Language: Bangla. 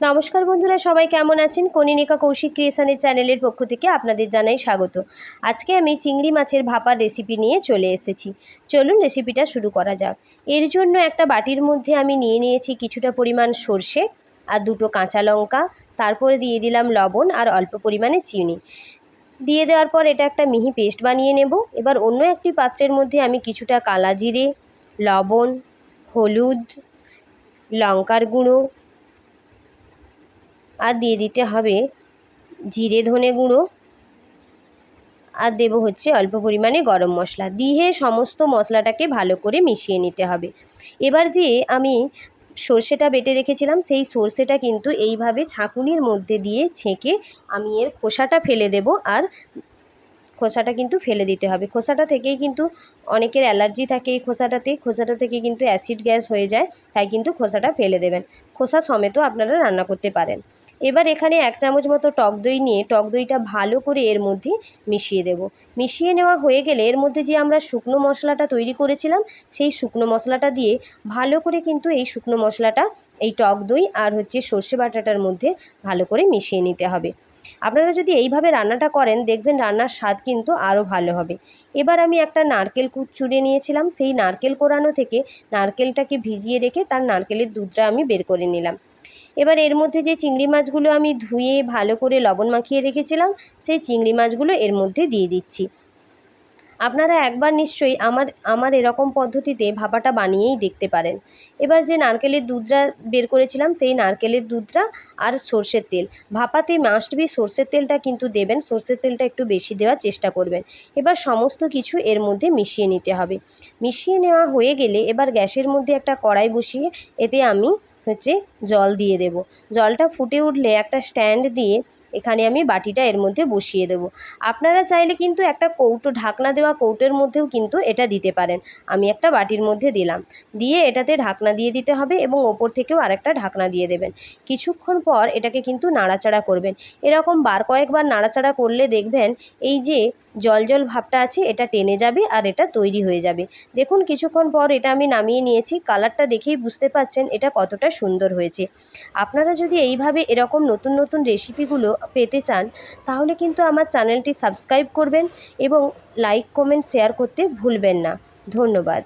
নমস্কার বন্ধুরা, সবাই কেমন আছেন? কনিনিকা কৌশিক ক্রিয়েশনের চ্যানেলের পক্ষ থেকে আপনাদের জানাই স্বাগত। আজকে আমি চিংড়ি মাছের ভাপার রেসিপি নিয়ে চলে এসেছি। চলুন রেসিপিটা শুরু করা যাক। এর জন্য একটা বাটির মধ্যে আমি নিয়ে নিয়েছি কিছুটা পরিমাণ সর্ষে আর দুটো কাঁচা লঙ্কা। তারপরে দিয়ে দিলাম লবণ আর অল্প পরিমাণে চিনি। দিয়ে দেওয়ার পর এটা একটা মিহি পেস্ট বানিয়ে নেব। এবার অন্য একটি পাত্রের মধ্যে আমি কিছুটা কালা জিরে লবণ, হলুদ, লঙ্কার গুঁড়ো আর দিয়ে দিতে হবে জিরে ধনে গুঁড়ো। আর দেব হচ্ছে অল্প পরিমাণে গরম মশলা। দিয়ে সমস্ত মশলাটাকে ভালো করে মিশিয়ে নিতে হবে। এবার যে আমি সর্ষেটা বেটে রেখেছিলাম, সেই সর্ষেটা কিন্তু এইভাবে ছাঁকুনির মধ্যে দিয়ে ছেঁকে আমি এর খোসাটা ফেলে দেব আর খোসাটা কিন্তু ফেলে দিতে হবে। খোসাটা থেকেই কিন্তু অনেকের অ্যালার্জি থাকে এই খোসাটাতে। খোসাটা থেকে কিন্তু অ্যাসিড গ্যাস হয়ে যায়, তাই কিন্তু খোসাটা ফেলে দেবেন। খোসা সমেতও আপনারা রান্না করতে পারেন। এবার এখানে এক চামচ মতো টক দই নিয়ে টক দইটা ভালো করে এর মধ্যে মিশিয়ে দেব। মিশিয়ে নেওয়া হয়ে গেলে এর মধ্যে যে আমরা শুকনো মশলাটা তৈরি করেছিলাম, সেই শুকনো মশলাটা দিয়ে ভালো করে কিন্তু এই শুকনো মশলাটা, এই টক দই আর হচ্ছে সর্ষে বাটাটার মধ্যে ভালো করে মিশিয়ে নিতে হবে। আপনারা যদি এইভাবে রান্নাটা করেন, দেখবেন রান্নার স্বাদ কিন্তু আরও ভালো হবে। এবার আমি একটা নারকেল কুচ চুড়ে নিয়েছিলাম। সেই নারকেল কোরানো থেকে নারকেলটাকে ভিজিয়ে রেখে তার নারকেলের দুধটা আমি বের করে নিলাম। এবার এর মধ্যে যে চিংড়ি মাছগুলো আমি ধুয়ে ভালো করে লবণ মাখিয়ে রেখেছিলাম, সেই চিংড়ি মাছগুলো এর মধ্যে দিয়ে দিচ্ছি। আপনারা একবার নিশ্চয়ই আমার আমার এরকম পদ্ধতিতে ভাপাটা বানিয়েই দেখতে পারেন। এবার যে নারকেলের দুধটা বের করেছিলাম, সেই নারকেলের দুধটা আর সর্ষের তেল। ভাপাতে মাস্ট বি সর্ষের তেলটা কিন্তু দেবেন, সর্ষের তেলটা একটু বেশি দেওয়ার চেষ্টা করবেন। এবার সমস্ত কিছু এর মধ্যে মিশিয়ে নিতে হবে। মিশিয়ে নেওয়া হয়ে গেলে এবার গ্যাসের মধ্যে একটা কড়াই বসিয়ে এতে আমি হচ্ছে জল দিয়ে দেবো। জলটা ফুটে উঠলে একটা স্ট্যান্ড দিয়ে এখানে আমি বাটিটা এর মধ্যে বসিয়ে দেব। আপনারা চাইলে কিন্তু একটা কৌটো, ঢাকনা দেওয়া কৌটোর মধ্যেও কিন্তু এটা দিতে পারেন। আমি একটা বাটির মধ্যে দিলাম। দিয়ে এটাতে ঢাকনা দিয়ে দিতে হবে এবং ওপর থেকেও আরেকটা ঢাকনা দিয়ে দেবেন। কিছুক্ষণ পর এটাকে কিন্তু নাড়াচাড়া করবেন। এরকম বার কয়েকবার নাড়াচাড়া করলে দেখবেন এই যে জল জল ভাবটা আছে, এটা টেনে যাবে আর এটা তৈরি হয়ে যাবে। দেখুন কিছুক্ষণ পর এটা আমি নামিয়ে নিয়েছি। কালারটা দেখেই বুঝতে পাচ্ছেন এটা কতটা সুন্দর হয়েছে। আপনারা যদি এইভাবে এরকম নতুন নতুন রেসিপিগুলো পেতে চান, তাহলে কিন্তু আমার চ্যানেলটি সাবস্ক্রাইব করবেন এবং লাইক, কমেন্ট, শেয়ার করতে ভুলবেন না। ধন্যবাদ।